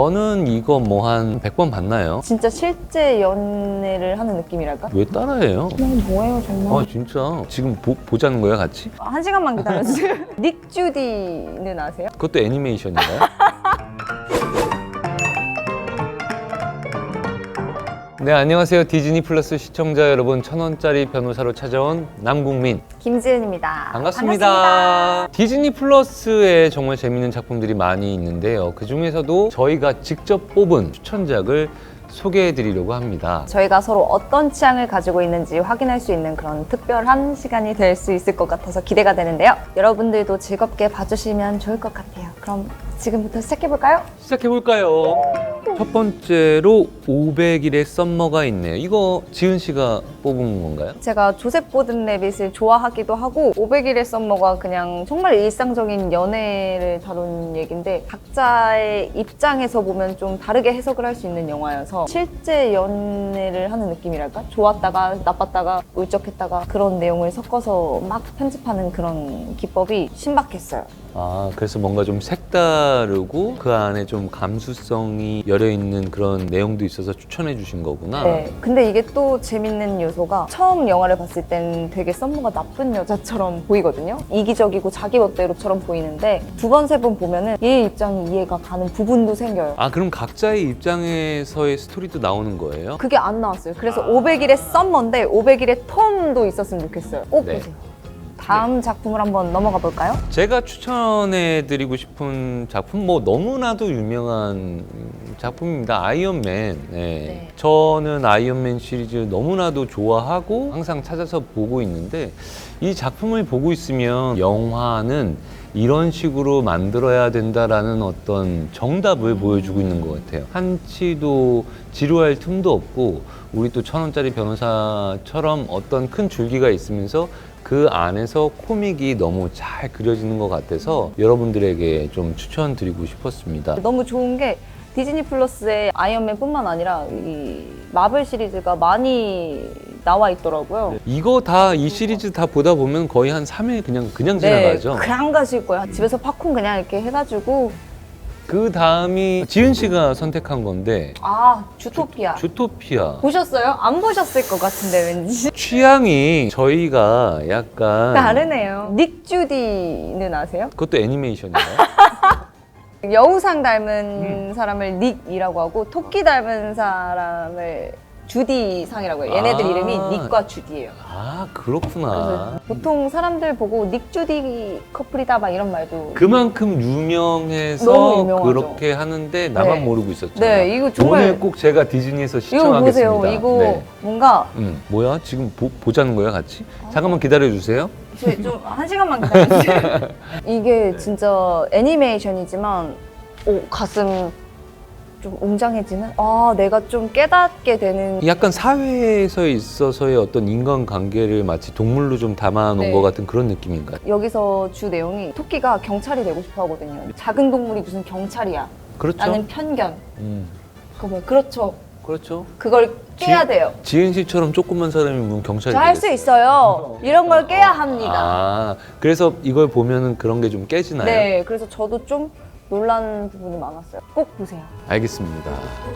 저는 이거 뭐 한 100번 봤나요? 진짜 실제 연애를 하는 느낌이랄까? 왜 따라해요? 그냥 뭐예요 정말? 아 진짜 지금 보, 보자는 거야 같이? 한 시간만 기다려주세요. 닉 주디는 아세요? 그것도 애니메이션인가요? 네 안녕하세요 디즈니 플러스 시청자 여러분 천 원짜리 변호사로 찾아온 남국민 김지은입니다. 반갑습니다. 디즈니 플러스에 정말 재밌는 작품들이 많이 있는데요 그 중에서도 저희가 직접 뽑은 추천작을 소개해 드리려고 합니다 저희가 서로 어떤 취향을 가지고 있는지 확인할 수 있는 그런 특별한 시간이 될 수 있을 것 같아서 기대가 되는데요. 여러분들도 즐겁게 봐주시면 좋을 것 같아요. 그럼 지금부터 시작해볼까요? 시작해 볼까요? 첫 번째로 500일의 썸머가 있네요 이거 지은 씨가 뽑은 건가요? 제가 조셉 보든 레빗을 좋아하기도 하고 500일의 썸머가 그냥 정말 일상적인 연애를 다룬 얘기인데 각자의 입장에서 보면 좀 다르게 해석을 할 수 있는 영화여서 실제 연애를 하는 느낌이랄까? 좋았다가 나빴다가 울적했다가 그런 내용을 섞어서 막 편집하는 그런 기법이 신박했어요. 아, 그래서 뭔가 좀 색다르고 그 안에 좀 감수성이 여려 있는 그런 내용도 있어서 추천해 주신 거구나. 네. 근데 이게 또 재밌는 요소가 처음 영화를 봤을 땐 되게 썸머가 나쁜 여자처럼 보이거든요. 이기적이고 자기 멋대로처럼 보이는데 두 번, 세 번 보면은 얘 입장이 이해가 가는 부분도 생겨요. 아, 그럼 각자의 입장에서의 스토리도 나오는 거예요? 그게 안 나왔어요. 그래서 500일의 썸머인데 500일의 톰도 있었으면 좋겠어요. 꼭 네. 보세요. 다음 작품을 한번 넘어가 볼까요? 제가 추천해 드리고 싶은 작품 뭐 너무나도 유명한 작품입니다. 아이언맨. 네. 네. 저는 아이언맨 시리즈 너무나도 좋아하고 항상 찾아서 보고 있는데 이 작품을 보고 있으면 영화는 이런 식으로 만들어야 된다라는 어떤 정답을 보여주고 있는 것 같아요. 한치도 지루할 틈도 없고 우리 또 천 원짜리 변호사처럼 어떤 큰 줄기가 있으면서 그 안에서 코믹이 너무 잘 그려지는 것 같아서 여러분들에게 좀 추천드리고 싶었습니다. 너무 좋은 게 디즈니 플러스에 아이언맨뿐만 아니라 이 마블 시리즈가 많이 나와 있더라고요. 이거 다 이 시리즈 다 보다 보면 거의 한 3일 그냥 그냥 지나가죠. 네, 그냥 가실 거예요. 집에서 팝콘 그냥 이렇게 해가지고 그 다음이 지은 씨가 선택한 건데 아 주토피아 주토피아. 보셨어요? 안 보셨을 것 같은데 왠지 취향이 저희가 약간 다르네요. 닉 주디는 아세요? 그것도 애니메이션인가요? 여우상 닮은 사람을 닉이라고 하고 토끼 닮은 사람을 주디상이라고 해요. 얘네들 아. 이름이 닉과 주디예요. 아 그렇구나. 보통 사람들 보고 닉 주디 커플이다 막 이런 말도 그만큼 유명해서 유명하죠. 그렇게 하는데 나만 네. 모르고 있었죠. 네, 이거 정말- 오늘 꼭 제가 디즈니에서 이거 시청하겠습니다. 보세요. 이거 네. 뭔가 음, 뭐야? 지금 보, 보자는 거야, 같이? 잠깐만 기다려 주세요. 좀한 시간만 기다려주세요. 이게 진짜 애니메이션이지만 오, 가슴 좀 웅장해지는? 아 내가 좀 깨닫게 되는 약간 사회에서 있어서의 어떤 인간관계를 마치 동물로 좀 담아놓은 네. 것 같은 그런 느낌인가요? 여기서 주 내용이 토끼가 경찰이 되고 싶어 하거든요. 작은 동물이 무슨 경찰이야? 그렇죠. 라는 편견. 음, 그거 뭐 그렇죠. 그렇죠. 그걸 깨야 지- 돼요. 지은 씨처럼 조그만 사람이 면 경찰이 저 할 수 되겠어요. 있어요. 이런 걸 깨야 합니다. 아, 그래서 이걸 보면은 그런 게 좀 깨지나요? 네, 그래서 저도 좀 놀란 부분이 많았어요. 꼭 보세요. 알겠습니다.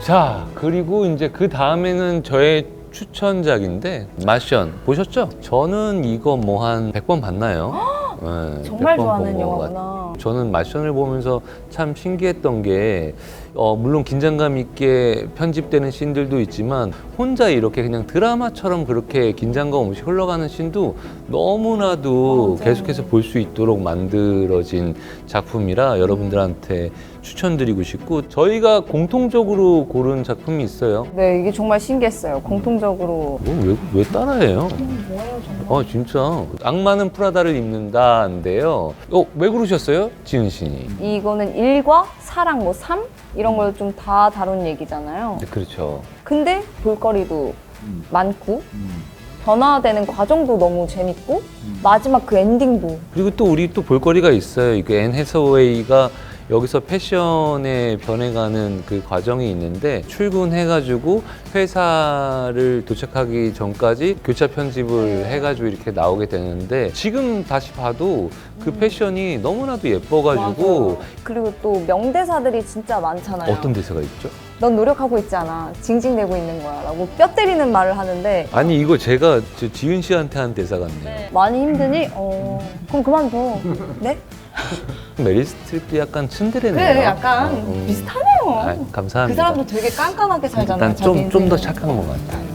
자, 그리고 이제 그 다음에는 저의 추천작인데 마션 보셨죠? 저는 이거 뭐 한 100번 봤나요? 네, 정말 100번 본 좋아하는 것 영화구나. 저는 마션을 보면서 참 신기했던 게 어, 물론 긴장감 있게 편집되는 씬들도 있지만 혼자 이렇게 그냥 드라마처럼 그렇게 긴장감 없이 흘러가는 씬도 너무나도 맞아요. 계속해서 볼 수 있도록 만들어진 작품이라 여러분들한테 추천드리고 싶고 저희가 공통적으로 고른 작품이 있어요. 네, 이게 정말 신기했어요. 공통적으로. 뭐, 왜, 왜 따라해요? 뭐예요, 정말? 어 진짜 악마는 프라다를 입는다인데요. 어, 왜 그러셨어요, 지은 씨? 이거는 일과 사랑, 뭐 삶? 이런 걸 좀 다 다룬 얘기잖아요. 네, 그렇죠. 근데 볼거리도 많고, 변화되는 과정도 너무 재밌고, 마지막 그 엔딩도. 그리고 또 우리 또 볼거리가 있어요. 이게 앤 해서웨이가 여기서 패션에 변해가는 그 과정이 있는데 출근해가지고 회사를 도착하기 전까지 교차 편집을 해가지고 이렇게 나오게 되는데 지금 다시 봐도 그 패션이 너무나도 예뻐가지고. 그리고 또 명대사들이 진짜 많잖아요. 어떤 대사가 있죠? 넌 노력하고 있잖아. 징징대고 있는 거야. 라고 뼈 때리는 말을 하는데 아니 이거 제가 저 지은 씨한테 한 대사 같네요. 많이 힘드니? 어, 그럼 그만둬. 네? 메릴 스트립도 약간 츤데레네요. 그래, 약간 어, 음. 비슷하네요. 아, 감사합니다. 그 사람도 되게 깐깐하게 살잖아. 일단 자기 좀좀더 인생을. 착한 것 같아. 음.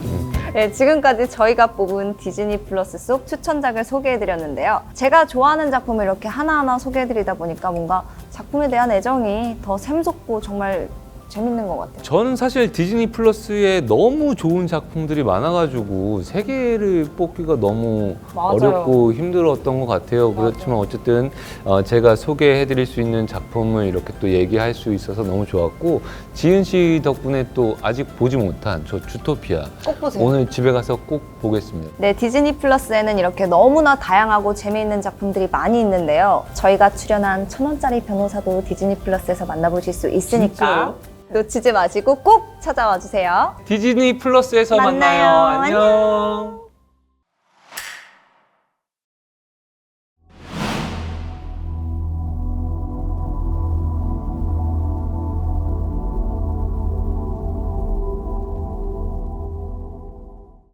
네, 지금까지 저희가 뽑은 디즈니 플러스 속 추천작을 소개해드렸는데요. 제가 좋아하는 작품을 이렇게 하나하나 소개해드리다 보니까 뭔가 작품에 대한 애정이 더 샘솟고 정말 재밌는 것 같아요. 저는 사실 디즈니 플러스에 너무 좋은 작품들이 많아가지고 세 개를 뽑기가 너무 맞아요. 어렵고 힘들었던 것 같아요. 그렇지만 어쨌든 어, 제가 소개해드릴 수 있는 작품을 이렇게 또 얘기할 수 있어서 너무 좋았고 지은 씨 덕분에 또 아직 보지 못한 저 주토피아 꼭 보세요. 오늘 집에 가서 꼭 보겠습니다. 네, 디즈니 플러스에는 이렇게 너무나 다양하고 재미있는 작품들이 많이 있는데요. 저희가 출연한 천 원짜리 변호사도 디즈니 플러스에서 만나보실 수 있으니까 진짜요? 놓치지 마시고 꼭 찾아와 주세요. 디즈니 플러스에서 만나요. 만나요. 안녕.